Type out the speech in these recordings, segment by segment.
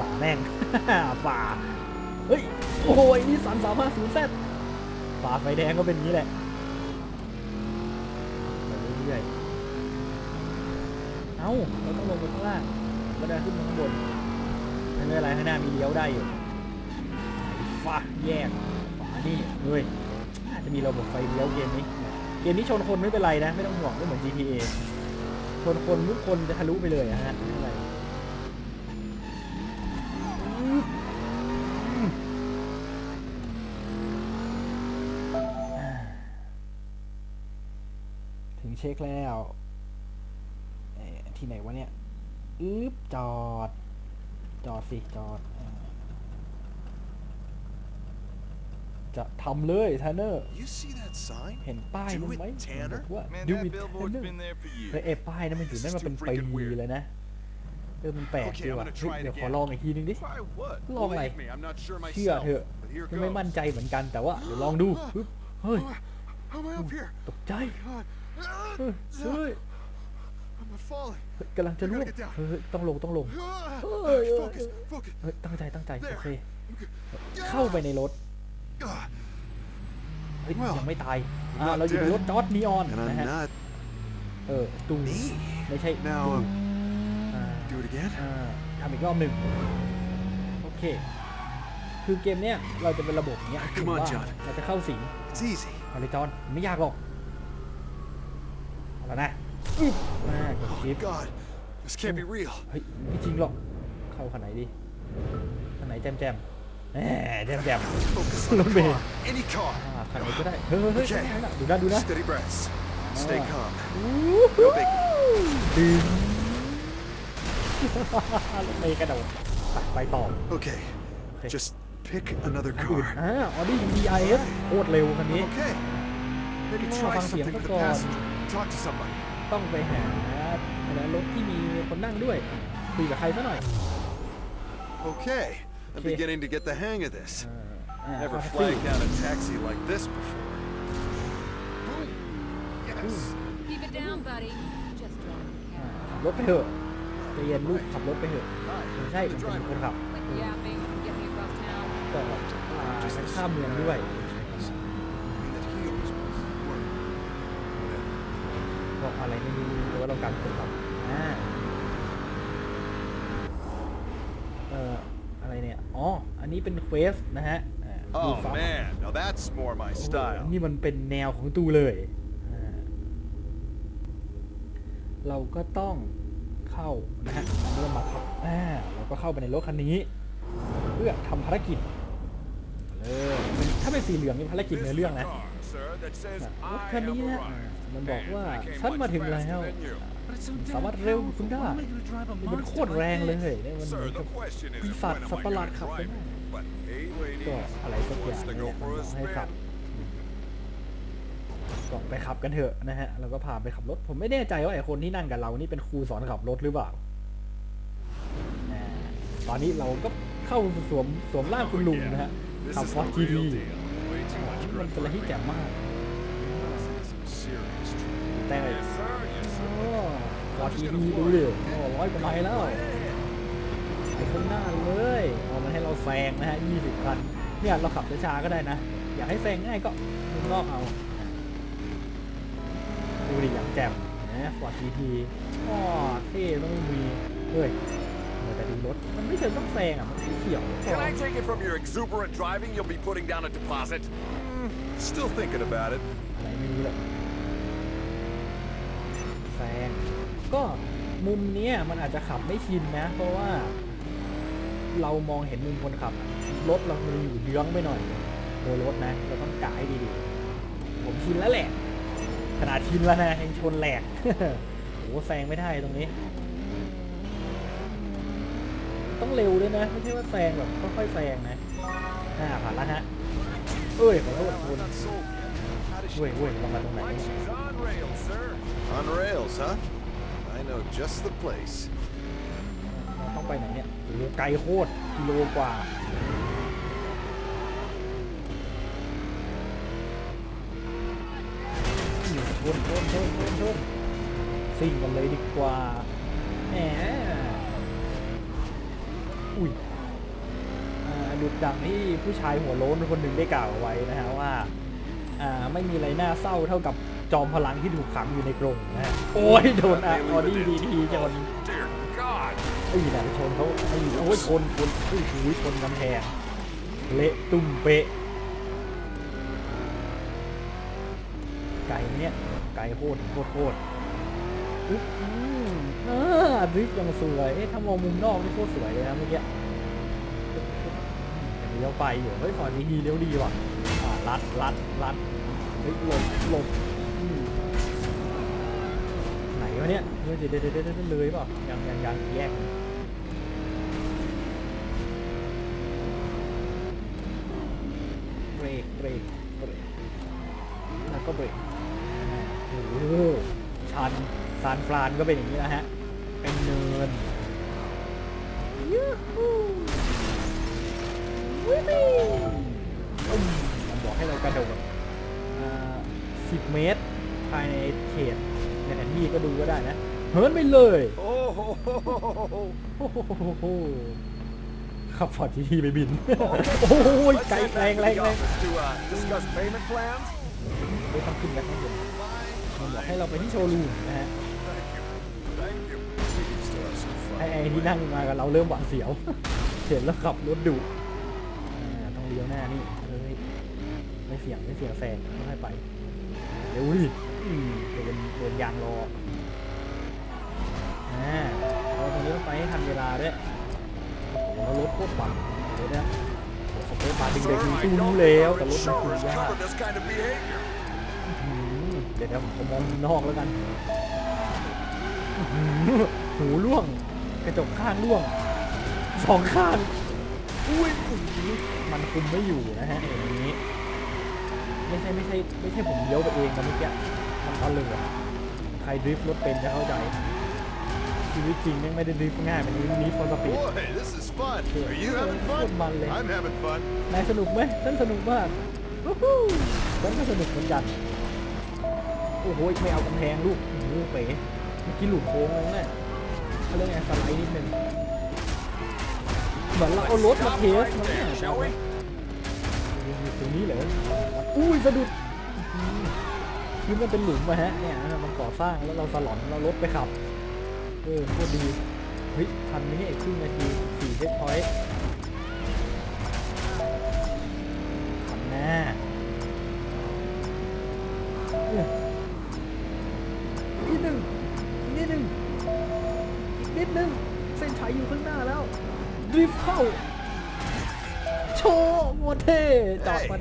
ฝ่าแม่งฝ่าเฮ้ย โอ้โหไอ้นี่สันสามารถศูนย์แซดฝ่าไฟแดงก็เป็นนี้แหละไปเรื่อยๆเอ้า เราต้องลงไปข้างล่างก็ได้ขึ้นมาข้างบนไม่เป็นไรข้างหน้ามีเลี้ยวได้อยู่ฟ้าแยกขวานี่เฮ้ยอาจจะมีระบบไฟเลี้ยวเกมนี้ เกมนี้ชนคนไม่เป็นไรนะ ไม่ต้องห่วงไม่เหมือน GTA ชนคนทุกคนจะทะลุไปเลยอะฮะไม่เป็นไร เช็คแล้วเอ่อที่ไหนวะเนี่ยอึ๊บจอด จอดสิ จอดอ่าจะทำเลยทนเนอร์ You see that sign? เห็นป้ายนั้นไหม Do it, Tanner บอกว่า Man, Do that it billboard's Tanner been there for เฮ้ย years. ไอ้ป้ายนั้นมันอยู่นั่นมาเป็น This is ปี too freaking weird เลยนะเออมันแปลก Okay, ดี I'm ว่ะ gonna เฮ้ย try it เดี๋ยวขอ again. ลองอีกทีนึงดิ Try what? ลองอะไร Believe me, I'm not sure เชื่อ myself. เถอะ But here ยังไม่ goes. มั่นใจเหมือนกันแต่ว่าเดี๋ยวลองดูปึ๊บเฮ้ย How am I up here? ตกใจ God. เฮ้ยเฮ้ย I'm falling. เฮ้ยกำลังจะล่วง I gotta get down. เฮ้ยต้องลงต้องลง Ah, Ôi, ôi, Focus, ôi. focus. เฮ้ยตั้งใจตั้งใจ There. โอเคเข้าไปในรถ Ah, เฮ้ย Well, ยังไม่ตาย I'm อ่า not เราอยู่ใน dead. รถจอร์ดนีออน And นะ I'm ฮะ not เออตู me. ไม่ใช่ Now, ตู um, อ่า do it again. อ่าทำอีกรอบหนึ่งโอเค คือเกมเนี้ยเราจะเป็นระบบเนี้ย Come on, ว่า John. เราจะเข้าสิง It's easy. เอาเลยจอนไม่ยากหรอก เอาละนะอึ๊บมากดชิป God, this can't be real. เฮ้ยไม่จริงหรอก เข้าคันไหนดีคันไหนแจมแจมแหมแจมแจม Focus on the Lumbe. car. Any car. อ่าคันไหนก็ได้ เฮ้ยเฮ้ยเฮ้ย Okay. คันไหนน่ะดูนะดูนะ Steady breaths. Stay Ah. calm. อู้ No big. ดึงรถเมย์กระโดดไปไปต่อ Okay. Okay. Just pick another คันอื่น car. อ่าออดี้ DIS โคตรเร็วคันนี้ Okay. Maybe Oh, try bang something siang with the ko. passenger. Talk to somebody. ต้องไปหาอะไรรถที่มีคนนั่งด้วยคุยกับใครซะหน่อย Okay. I'm Okay. beginning to get the hang of this. อ่า Never เข้าแท็กซี่ flagged down a taxi like this before. Boom. Yes. Keep it down, buddy. Just drive the อ่า car. ขับรถไปเถอะใจเย็นลูกขับรถไปเถอะ Hi. ไม่ใช่ผมเป็นคนขับ Like yapping, get me across town. ก็อ่าไปข้ามเมืองด้วย I mean that he always was. Or whatever. บอกอะไรไม่รู้แต่ว่าเราการคนขับอ่าเอ่ออะไรเนี่ย อ๋อ อันนี้เป็นเควสนะฮะอ่าดู Oh ฟัง man, now that's more my โอ้โห style. นี่มันเป็นแนวของตูเลยอ่าเราก็ต้องเข้านะฮะเริ่มมาครับอ่าเราก็เข้าไปในรถคันนี้ เพื่อทำภารกิจเลยเป็นถ้าเป็นสีเหลืองนี่ภารกิจในเรื่องนะ รถคันนี้นะมันบอกว่าฉันมาถึงแล้วสามารถเร็วกว่าคุณได้มันโคตรแรงเลยเนี่ยมันเหมือนกับปีศาจสัตว์ประหลาดขับไปได้ก็อะไรสักอย่างเนี่ยมันบอกให้ขับก็ไปขับกันเถอะนะฮะแล้วก็พาไปขับรถผมไม่แน่ใจว่าไอ้คนที่นั่งกับเรานี่เป็นครูสอนขับรถหรือเปล่าอ่าตอนนี้เราก็เข้าสวมสวมร่างคุณลุงนะฮะ This ขับ is ฟอร์ the จีดี มันเป็นอะไรที่แจ่มมาก Some serious trouble. แต่ฟอร์ทีดีดูดิโอ้ร้อยกว่าไมล์แล้วไปข้างหน้าเลยเอามันให้เราแซงนะฮะ20คันเนี่ยเราขับช้าๆก็ได้นะ อยากให้แซงง่ายก็มุมนอกเอาดูดิอย่างแจ่มนะฟอร์ทีทีอ๋อเท่ต้องมีเฮ้ยเดี๋ยวแต่ดูรถมันไม่เชิงต้องแซงอะมันไม่เขียว Can I take it from your exuberant driving you'll be putting down a deposit? Still thinking about it. อะไรไม่รู้แหละแซงก็มุมเนี้ยมันอาจจะขับไม่ชินนะ เพราะว่า เรามองเห็นมุมคนขับอะรถเรามันอยู่เยื้องไปหน่อยโดยรถนะ เราต้องกะให้ดีๆ ผมชินแล้วแหละ ขนาดชินแล้วนะยังชนแหลก โอ้แซงไม่ได้ตรงนี้ ต้องเร็วด้วยนะ ไม่ใช่ว่าแซงแบบค่อยๆแซงนะอ่าผ่านแล้วฮะ เอ้ยขอโทษคุณ Not sold yet. How does she เว้ยเว้ยลงมาตรงไหน Like เนี่ย she's on rails, sir. On rails, huh? I know just the place. เราต้องไปไหนเนี่ยโอ้โหไกลโคตรกิโลกว่าชนชนชนชนชนซิ่งกันเลยดีกว่าแหมอุ้ย ดุดดังที่ผู้ชายหัวโล้นคนหนึ่งได้กล่าวเอาไว้นะฮะว่าอ่าไม่มีอะไรน่าเศร้าเท่ากับจอมพลังที่ถูกขังอยู่ในกรงนะฮะโอ้ยโดนอะออดี้ดีทีจน Dear God. ไอ้ยนะไปชนเขาไอ้โอ้ยชนชนโอ้ยหูยชนกำแพงเละตุ้มเปะไก่เนี่ยไก่โคตรโคตรโคตรอุ๊ยอืมอ่าดริฟต์ยังสวยเอ๊ะถ้ามองมุมนอกนี่โคตรสวยเลยนะเมื่อกี้ ลี้ยวไปอยู่เฮ้ยฟอร์ดีฮีเลี้ยวดีว่ะอ่าลัดลัดลัดเฮ้ยหลบหลบอืมไหนวะเนี่ยเฮ้ยเดี๋ยวเดี๋ยวเดี๋ยวเดี๋ยวเลยเปล่ายังยังยังแยกเบรกเบรกเบรกแล้วก็เบรกโอ้โหชันซานฟรานก็เป็นอย่างนี้นะฮะเป็นเนินยูฮู้ มันบอกให้เรากระโดดอ่า10เมตร ภายในเขตในแผนที่ก็ดูก็ได้นะ เหินไปเลย โอ้โหขับฟอร์ดทีไปบิน โอ้ยไกลแรงแรงแรงไม่ต้องขึ้นแล้วข้างบนมันบอกให้เราไปที่โชว์รูมนะฮะไอ้ไอ้ที่นั่งมากับเราเริ่มหวาดเสียว เห็นแล้วขับรถดุ เลี้ยวหน้านี่เอ้ยไม่เสียงไม่เสียงแซงค่อยไปเดี๋ยวอืมเดี๋ยเป็นโดนยางรออ่าเราตรงนี้ต้องไปให้ทันเวลาด้วยโอ้โหแล้วรถโคตรปั่นเลยนะโอ้โหสเปซมาดึงเด็กดึงตู้รู้แล้วแต่รถมันคุม insurance ยากเดี๋ยวเดี๋ยวผมมองนอกแล้วกันหูร่วง กระจกข้างร่วงสองข้างอุ้ย มันคุมไม่อยู่นะฮะอย่างนี้ ไม่ใช่ไม่ใช่ไม่ใช่ผมเลี้ยวไปเองนะเมื่อกี้มันตะลึงอะใครดริฟต์รถเป็นจะเข้าใจชีวิตจริงแม่งไม่ได้ดริฟต์ง่ายเป็นนี้ฟอร์สปีด Boy, this is fun. Are you having Good fun? man, Lee. I'm having fun. นายสนุกไหมฉันสนุกมากวู้ฮู้ฉันก็สนุกเหมือนกันโอ้โหไม่เอากำแพงลูกโอ้โหเป๋เมื่อกี้หลุดโค้งแล้วเนี่ยเขาเรียกไงสไลด์นิดนึง เหมือนเราเอารถมา Stop เทส right มันเนี่ย there, shall we? อยู่ตรงนี้เหรออุ้ยสะดุดอื้อหือคือมันเป็นหลุมอะฮะเนี่ยมันก่อสร้างแล้วเราสลอนเรารถไปขับเออโคตรดีเฮ้ยทันไหมเนี่ยอีกครึ่งนาทีสี่เช็คพอยต์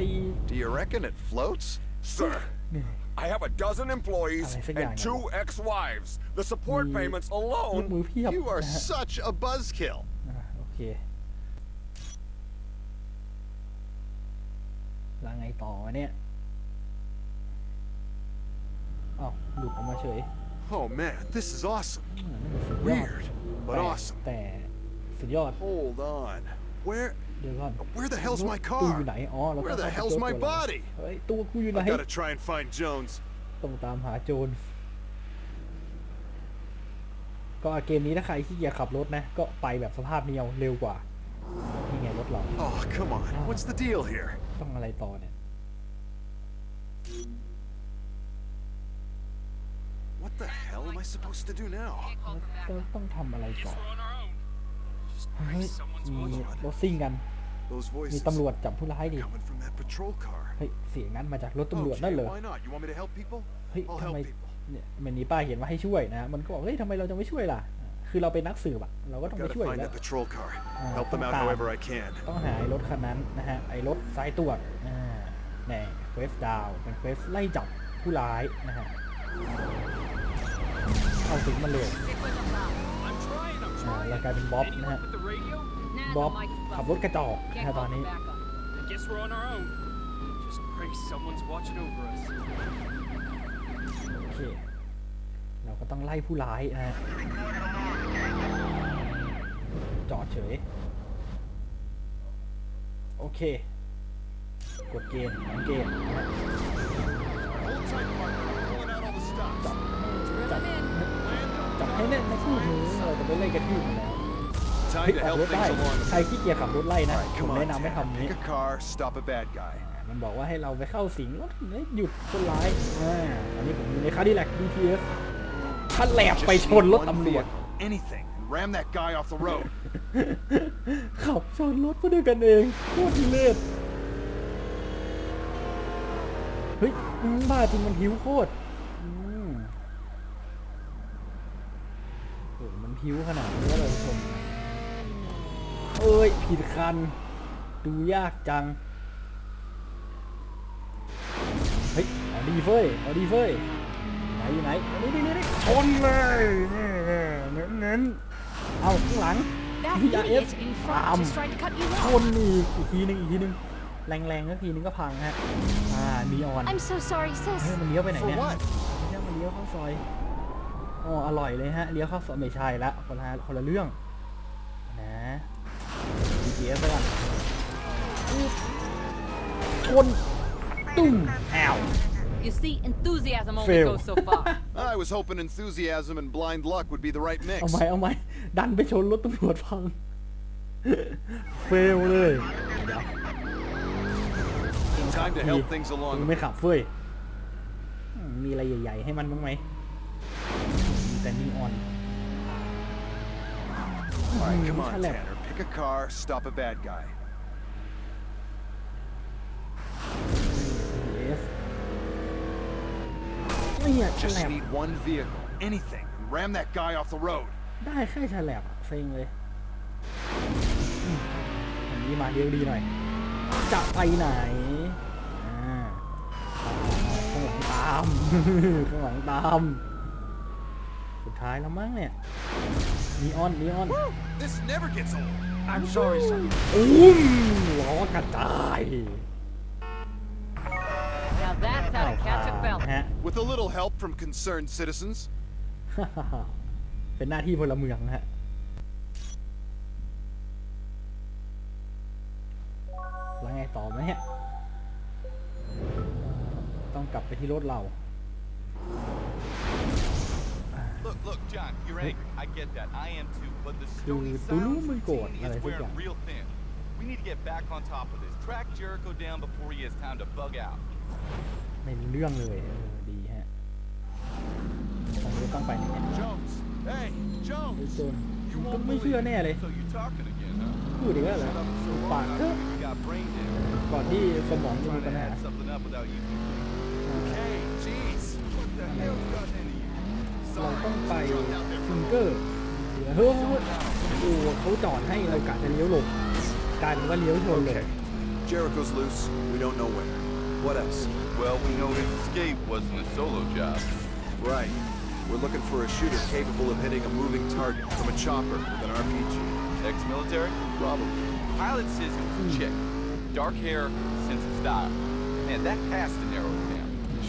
จอดมาดี Do you reckon it floats? Sir, I have a dozen employees อะไรสักอย่าง and เนี่ย two ex-wives. The support มี payments ยก alone มือเพียบ You are นะฮะ such a buzzkill. อะโอเคแล้วไงต่อวะเนี่ยอ้าวหลุดออกมาเฉย Oh man, this is awesome. อ่านั่นก็สุดยอด Weird, but แต่ awesome. แต่สุดยอด Hold on. Where เดี๋ยวก่อน where the hell's my ตู้อยู่ car? ไหนอ๋อเรา Where ต้อง the เข้าไป hell's เจอ my ตัวเรา body? เฮ้ยตัวกูอยู่ไหน I gotta try and find Jones. ต้องตามหาโจร ก็เกมนี้ถ้าใครขี้เกียจขับรถนะ ก็ไปแบบสภาพเนียวเร็วกว่า นี่ไงรถเรา Oh, come on. What's the deal here? ต้องอะไรต่อเนี่ย What the hell am I supposed to do now? ต้องต้องทำอะไรต่อเฮ้ย มีรถซิ่งกัน Those มี voices ตำรวจจับผู้ร้ายดิ coming from that patrol car. เฮ้ย เสียงนั้นมาจากรถตำรวจนั่นเหร Okay, อ why not? You want me to help people? เฮ้ย I'll ทำ help ไม people. เนี่ยมันมีป้ายเขียนว่าให้ช่วยนะ มันก็บอกเฮ้ยทำไมเราจะไม่ช่วยล่ะ คือเราเป็นนักสืบอะเราก็ต้องไป Gotta ช่วย find แล้ว that patrol car. Ah, Help them out tama. however I can. ต้องหาไอ้รถคันนั้นนะฮะ ไอ้รถสายตรวจอ่าแน่เควสดาวเป็นเควสไล่จับผู้ร้ายนะฮะ เข้าถึงมันเลย Stick with them, Bob. I'm trying, I'm อ่าเรากลายเป็นบ๊อบนะฮะ บ๊อบขับรถกระจอกนะฮะตอนนี้โอเค เราก็ต้องไล่ผู้ร้ายนะฮะ จอดเฉย โอเค กดเกมหลังเกมนะ I'm pulling out all the stops. จับ จับ จับ ให้แน่นนะคู่มือเราจะไปไล่กระทืบมันแล้วเฮ้ย Time to ออก help รถได้ things along. ใครขี้เกียจขับรถไล่นะ All right, ผม come on, แนะนำให้ Tanner. ทำนี้ Pick a car, stop a bad guy. มันบอกว่าให้เราไปเข้าสิงแล้วหยุดคนร้ายอ่าตอนนี้ผมอยู่ในคาร์ดิแลก DTS ทันแหลบ Just ไปชน need รถ one ตำรวจ vehicle, anything, and ram that guy off the road. ขับชนรถมาด้วยกันเองโคตรทุเรศเฮ้ยอืมบ้าจริงมันหิวโคตรอืม โหมันหิวขนาดนี้ว่าเราชมเอ้ย ผิดคัน ดูยากจัง เฮ้ยเอาดีเฟ้ยเอาดีเฟ้ยไหนอยู่ไหนเอานี่นี่นี่ชนเลยนี่เน้นเน้นๆเอาข้างหลัง That VRF idiot in front Um, just tried to cut you ช off. นอีกอีกทีหนึงอีกทีหนึงแรงๆก็ทีนึงก็พังฮะ อ่านีออน I'm so sorry, เฮ้ย sis. มันเลี้ยวไปไหน For เนี่ย what? ไม่ใช่มันเลี้ยวเข้าซอย อ๋ออร่อยเลยฮะ เลี้ยวเข้าซอยไม่ใช่ละคนละคนละเรื่อง นะ GPS แล้วกันอึ๊บชนตุ้มอ้าว You see, enthusiasm only Fail. goes so far. I was hoping enthusiasm and blind luck would be the right mix. เอาไหมเอาไหมดันไปชนรถตำรวจพัง เฟลเลยเดี๋ยว Time to help things มึง along. ไม่ขับเฟ้ยอืมมีอะไรใหญ่ ๆ ให้มันบ้างไหม มีแต่นีออน All right, come on, Hello. Tanner. Pick a car, stop a bad guy. yes เนี่ยฉ Just ลับ need one vehicle, anything, and ram that guy off the road. ได้แค่ฉลับอะเซ็งเลยอืมอันนี้มาเรียวดีหน่อย จะไปไหน อ่าข้างหลังตาม ข้างหลังตาม สุดท้ายแล้วมั้งเนี่ยนีออนนีออน This never gets old. I'm sorry, sir. อุ้มล้อกระจาย Now that's how to catch a นะ belt. ฮะ With a little help from concerned citizens. เป็นหน้าที่พลเมืองนะฮะ แล้วไงต่อไหมเนี่ยต้องกลับไปที่รถเรา Look, look, John, you're angry. I get that. I am too. But the Dude, stony tulungan sounds ko. routine Alay, is wearing sige. real thin. We need to get back on top of this. Track Jericho down before he has time to bug out. ไม่มีเรื่องเลยเออดีฮะตอนนี้ต้องไปไหนเนี่ย Jones. Hey, ไอ้ Jones. โจนก็ไม่เชื่อแน่เลย So you're talking again, huh? พูดอีกแล้วเหรอ Shut up so ปาก long, เถ I อะ think you got brain damage. ก่อนที่สมองจะมี Trying ปัญ to หา add something up without using Okay, jeez. What the hell's gotten into you? เราต้องไปฟิงเกอร์เฮ้ยโอ้เขาจอดให้เรากะจะเลี้ยวหลบกลายเป็นว่าเลี้ยวชนเลย Okay. Jericho's loose. We don't know where. What else? Well, we know his escape wasn't a solo job. Right. We're looking for a shooter capable of hitting a moving target from a chopper with an RPG. Ex-military? Probably. Pilot says it was a chick. Dark hair, sense of style. Man, that has to narrow it down.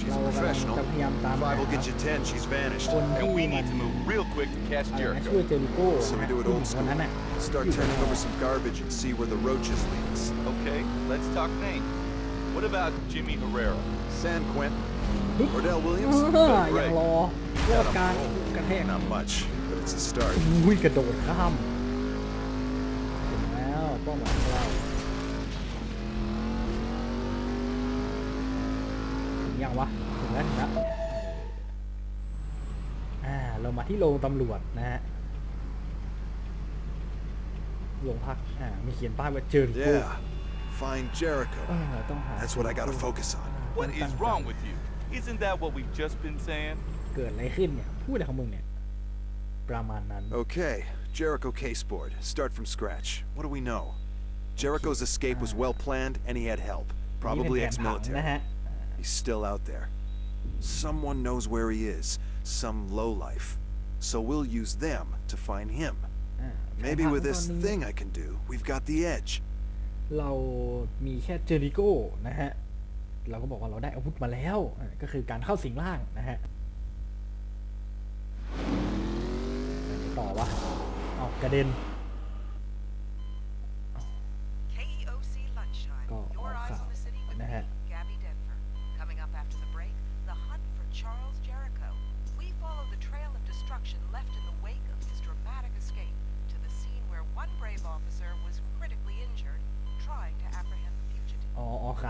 She's เรา a กำลัง professional. จะพยายามตามหา Five will get you ten. She's vanished. คน And ที่ we มั need น to move real quick to catch อะไรนะ Jericho. ช่วยเจริโก้ So we นะ do ผู้ it หญิ old งคน school. นั้นน่ะ Start อยู่ turning ใน over some garbage and see where the roaches lead us. Okay, let's talk names. What about Jimmy Herrera? San Quentin. Ordell เอ Williams. อยังรอรอดการกระแทก Not much, but it's a start. อุ้ยกระโดดข้ามถึงแล้วเป้าหมายของเรา ยังวะถึงแล้วถึงแล้วอ่าเรามาที่โรงตำรวจนะฮะโรงพักอ่ามีเขียนป้ายว่าเจอริโก้ Yeah. Find เอ Jericho. อต้องหา That's what I gotta focus on. What is wrong with you? Isn't that what we've just been saying? เกิดอะไรขึ้นเนี่ยพูดอะไรของมึงเนี่ย ประมาณนั้น Okay, Jericho case board. Start from scratch. What do we know? Jericho's escape was well planned and he had help. นี่เป็น Probably แผนผังนะ ex-military. ฮะ He's still out there. Someone knows where he is. Some lowlife. So we'll use them to find him. อ่าแผน Maybe ผัง with ต this อนนี้ thing I can do, we've got the edge. เรามีแค่เจอริโก้นะฮะ เราก็บอกว่าเราได้อาวุธมาแล้วอ่าก็คือการเข้าสิงร่างนะฮะไปไหนต่อวะเอากระเด็น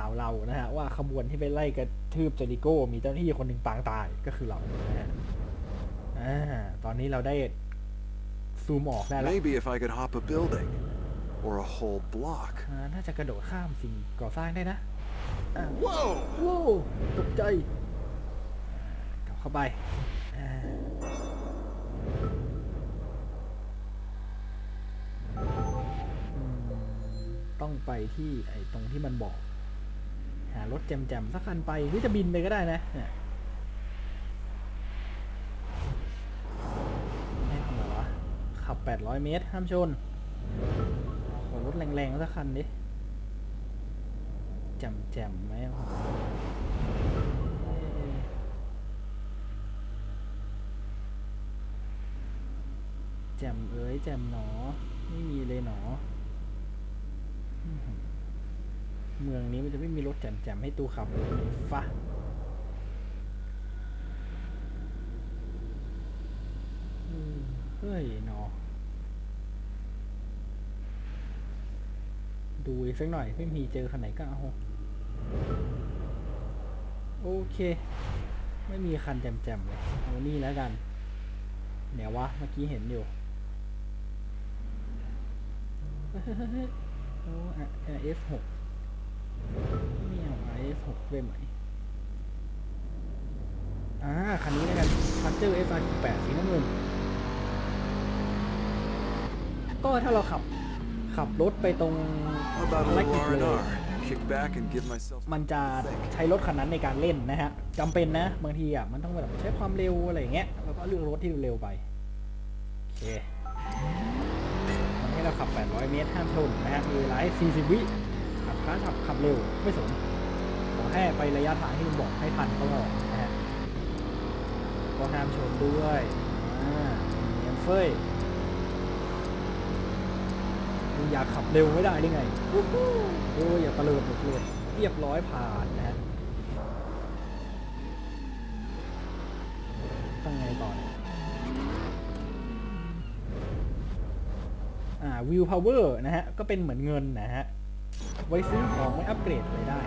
าวเรานะฮะว่าขบวนที่ไปไล่กระทืบเจริโก้ มีเจ้าหน้าที่คนหนึ่งปางตายก็คือเรานะฮะอ่าตอนนี้เราได้ซูมออกได้แล้ว Maybe if I could hop a building. Or a whole block. อ่าน่าจะกระโดดข้ามสิ่งก่อสร้างได้นะ Whoa! ว้าวตกใจอ่ากลับเข้าไปอ่าอืมต้องไปที่ไอ้ตรงที่มันบอก หารถแจมๆสักคันไปหรือจะบินไปก็ได้นะเนี่ยไม่ทำเหรอวะขับ 800 เมตร ห้ามชนขอรถแรงๆสักคันดิแจมๆไหมโอ้โหเอ๊ะแจมเอ้ยแจมหนอ ไม่มีเลยหนอ เมืองนี้มันจะไม่มีรถแจ่มๆให้ตูขับฟะอืมเฮ้ยหนอ ดูอีกสักหน่อย ไม่มีเจอคันไหนก็เอาโอเค ไม่มีคันแจ่มๆเลยเอานี่แล้วกันเดี๋ยวะ เมื่อกี้เห็นอยู่โอ้ RS 6ไม่เอา RS 6 ด้วยไหมอ่าคันนี้แล้วกัน Charger SR 8สีน้ำเงินก็ถ้าเราขับขับรถไปตรง How about a ภาร little กิจเลย R&R? Kick back and give myself มันจะใช้รถคันนั้นในการเล่นนะฮะจำเป็นนะ บางทีอะมันต้องแบบใช้ความเร็วอะไรอย่างเงี้ยแล้วก็เลือกรถที่เร็วไปโอเคมันให้เราขับ 800 เมตรห้ามชนนะฮะมีเวลาให้40 วิขับช้าขับขับเร็วไม่สนขอ แค่ไประยะทางที่มันบอกให้ทันก็พอนะฮะก็ห้ามชนด้วยอ่าเนียนเฟ้ยมึงอยากขับเร็วไม่ได้ได้ไงโอ้ยอย่าตะเลิดหมดเลยเรียบร้อยผ่านนะฮะต้องไงต่อนอ่าวิวพาวเวอร์นะฮะ ก็เป็นเหมือนเงินนะฮะ ไว้ซื้อของไว้อัปเกรดอะไรได้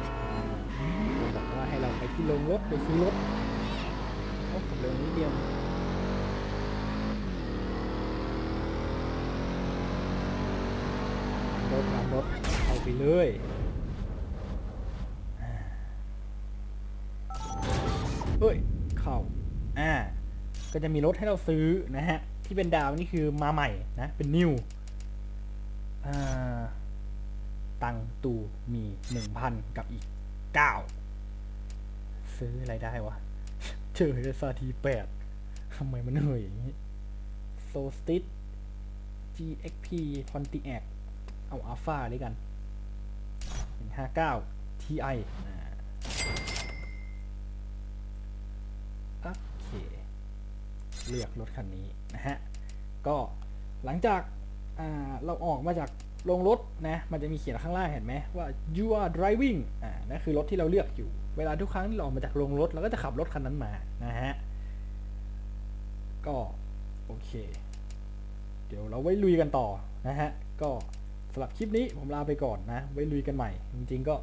ที่โรงรถไปซื้อรถโอ้ผมเร็วนิดเดียวรถนำรถเอาไปเลยเฮ้ย เข้าอ่า ก็จะมีรถให้เราซื้อนะฮะ ที่เป็นดาวนี่คือมาใหม่นะ เป็นนิวอ่า ตังตูมีหนึ่งพันกับอีกเก้า ซื้ออะไรได้วะ เจอเอสทีแปดทำไมมันเหนื่อยอย่างนี้โซสติส GXP Pontiac เอาอัลฟาด้วยกัน159 Ti อ่าโอเค เลือกรถคันนี้นะฮะ ก็หลังจากอ่าเราออกมาจากโรงรถนะ มันจะมีเขียนข้างล่างเห็นไหมว่า you are driving อ่านั่นคือรถที่เราเลือกอยู่ เวลาทุกครั้งที่เราออกมาจากโรงรถเราก็จะขับรถคันนั้นมานะฮะ ก็โอเค เดี๋ยวเราไว้ลุยกันต่อนะฮะ ก็สำหรับคลิปนี้ผมลาไปก่อนนะ ไว้ลุยกันใหม่ จริงๆก็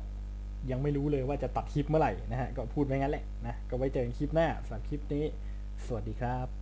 ยังไม่รู้เลยว่าจะตัดคลิปเมื่อไหร่นะฮะ ก็พูดไว้งั้นแหละนะ ก็ไว้เจอกันคลิปหน้าสำหรับคลิปนี้ สวัสดีครับ